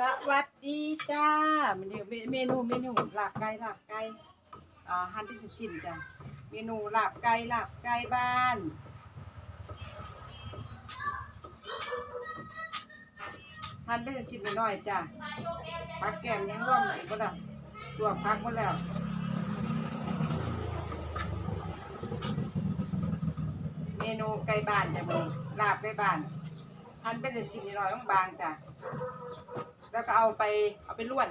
สวัสดีจ้ามันเมนูเมนูเมนูลาบไก่ลาบไก่อ่าหั่นเป็นชิ้นๆจ้ะเมนูลาบไก่ลาบไก่บ้านหั่นเป็นชิ้นๆน้อยๆจ้ะผักแกมยังร่วมอีกบ่ล่ะรวมผักหมดแล้วเมนูไก่บ้านจ้ะมื้อนี้ลาบไก่บ้านหั่นเป็นชิ้นๆน้อยๆบางๆจ้ะ แล้วก็เอาไปเอาไปล้วน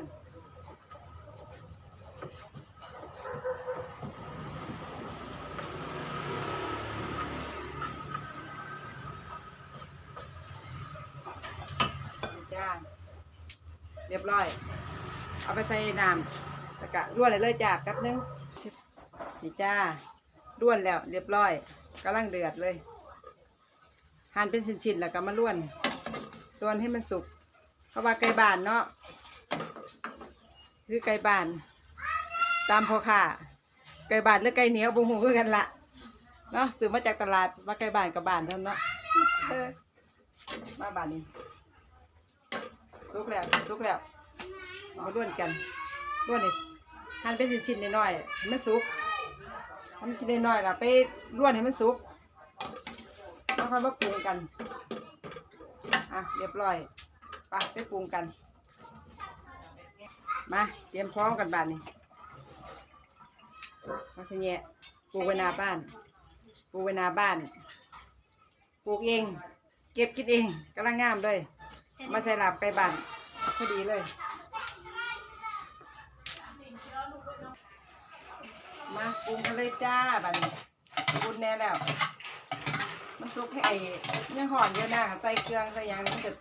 นี่จ้า เรียบร้อย เอาไปใส่น้ำแล้วก็ล้วนเลยเลยจ้าแป๊บนึงนี่จ้าล้วนแล้วเรียบร้อยกำลังเดือดเลยหั่นเป็นชิ้นๆแล้วก็มาล้วนล้วนให้มันสุก เพราว่าไก่บ้านเนาะคือไก่บ้าน ตามพ่อค้าไก่บ้านหรือไก่เหนียวบุหูคือกันละเนาะซื้อมาจากตลาดว่าไก่บ้านกับบ้านเท่านั้นเนาะมาบ้านนี้สุกแล้วสุกแล้วมาล้วนกันล้วนนี่หั่นเป็นชิ้นๆน้อยๆให้มันสุกทำชิ้นน้อยๆล่ะไปล้วนให้มันสุกแล้วค่อยมาปรุงกันอะเรียบร้อย ไปไปปรุงกัน มาเตรียมพร้อมกันบ้านนี่มาเสยะปลูกไว้หนาบ้านปลูกไว้หนาบ้านปลูกเอง เก็บกินเองกำลังงามเลย มาใส่หลับไปบ้านพอดีเลย มาปรุงกันเลยจ้าบ้านปรุงแน่แล้ว มันสุกให้ไอ้ยังห่อนเยอะหนะใส่เครื่องใส่ยังมันจะ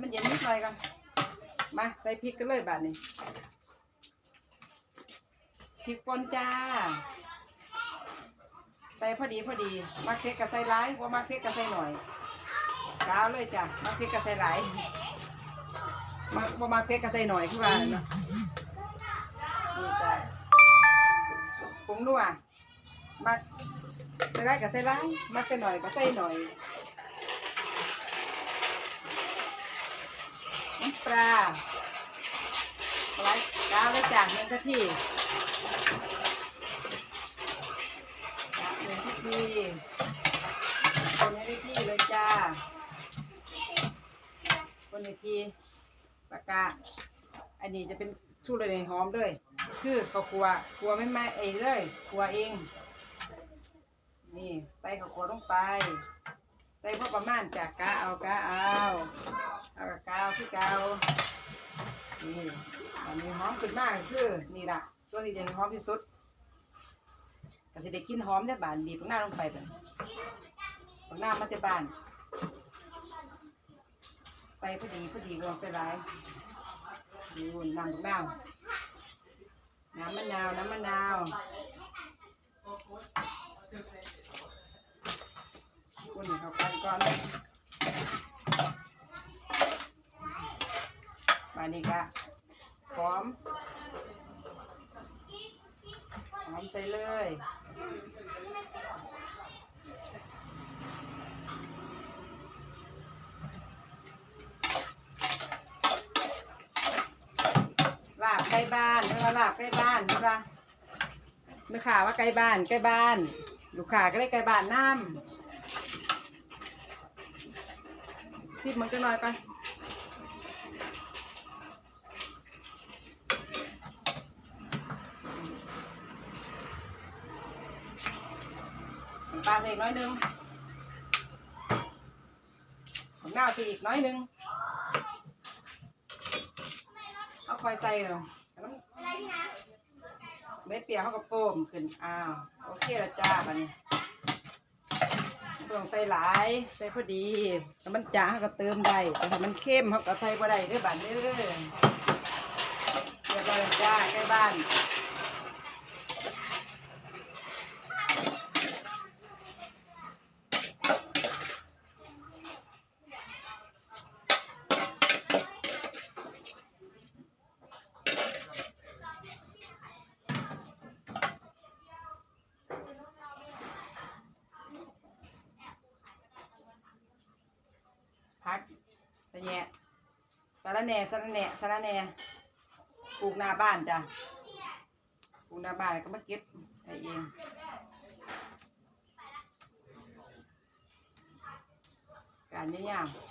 มันเย็นนิดหน่อยก่อนมาใส่พริกกันเลยบาทนี้พริกป่นจ้า ใส่พอดีพอดีมาเค็กกับใส่หลายว่ามาเค็กกับใส่หน่อยก้าวเลยจ้ะมาเค็กกับใส่หลายมาว่ามาเค็กกับใส่หน่อยคือว่าเนาะนี่จ้ะผงนัวมาใส่หลายกับใส่หลายมาใส่หน่อยกับใส่หน่อย น้ำปลาไว้าวแล้จากหนึ่งนาทีจากหนึ่งทีคนให้ได้ที่เลยจ้า คนในทีปากกาอันนี้จะเป็นชูเลยหอมเลย คือข้าวคัวคัวไม่ไม่เองเลยคัวเอง นี่ใส่ข้าวคั่วลงไป ใส่พอประมาณจากกาเอากาเอาเอา ก่าวนี่อันนี้หอมขึ้นมากคือนี่ละตัวที่จะหอมที่สุดก็จะได้กินหอมได้บานบีบหน้าลงไปเป็นหน้ามันจะบานใส่พอดีพอดีลองใส่หลายดูน้ำมะนาวน้ำมะนาวน้ำมะนาวคนนี้เข้ากันก่อน มา นี่ค่ะหอมหอมใส่เลยลาบใกล้บ้านเว่าลาบใกล้บ้านใช่ปะไม่ข่าว่าใกล้บ้านใกล้บ้าน ลูกค้าก็เลยใกล้บ้านน้ำซิบมันจะน้อยไป น้อยหนึงของหน้าส่อีกน้อยหนึงเอาคอยใส่เลยเม็ดเปียกเขาก็โป้มขึ้น อ้าว โอเคล้วจ้าบัดนี้ต้องใส่หลาย ใส่พอดีถ้ามันจางเขาก็เติมได้แต่ถ้ามันเข้มเขาก็ใส่บ่ได้เด้อบันเด้อเรียบร้อยแล้วจ้าใกล้บ้าน พักส่แยะสารแหน่สารแหน่สารแหน่ปลูกหน้าบ้านจ้ะปลูกหน้าบ้านก็มาเก็บให้เองการยาวๆ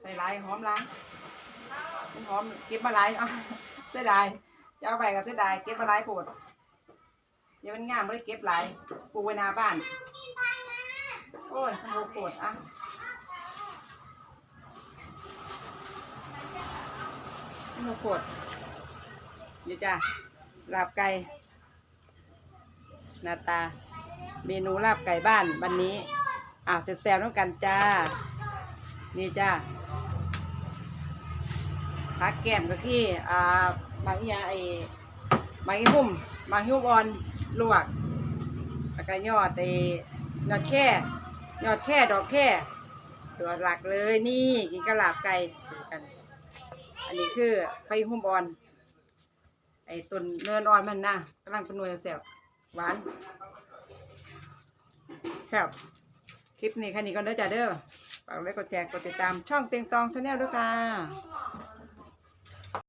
ใส่ลายหอมล้างหอมเก็บมาลายเอาเสียดายจะเอาไปก็เสียดายเก็บมาลายโพด เดี๋ยวมันงามไม่ได้เก็บหลายปลูกไว้หนาบ้าน โอ้ยโมโคตรอะโมโคตรเดี๋ยวจ้ะลาบไก่หน้าตา เมนูลาบไก่บ้านวันนี้อะแซ่บๆต้องกันจ้า นี่จ้าผักแก้มก็ที่อ่าบางอย่างไอ้บางอีหุ่มบางหิ้วบอล ลวกแล้วก็ยอดไอ้ยอดแค่ยอดแค่ดอกแค่ ตัวหลักเลยนี่กินกระลาบไก่ดูกัน อันนี้คือไฟหุ่มออนไอ้ต้นเนินอ่อนมันนะกำลังเป็นหน่วยแสบหวานครับคลิปนี้แค่นี้ก็เด้อจ้าเด้อฝากไว้กดแชร์กดติดตามช่องเต็งตองชาแนลด้วยค่ะ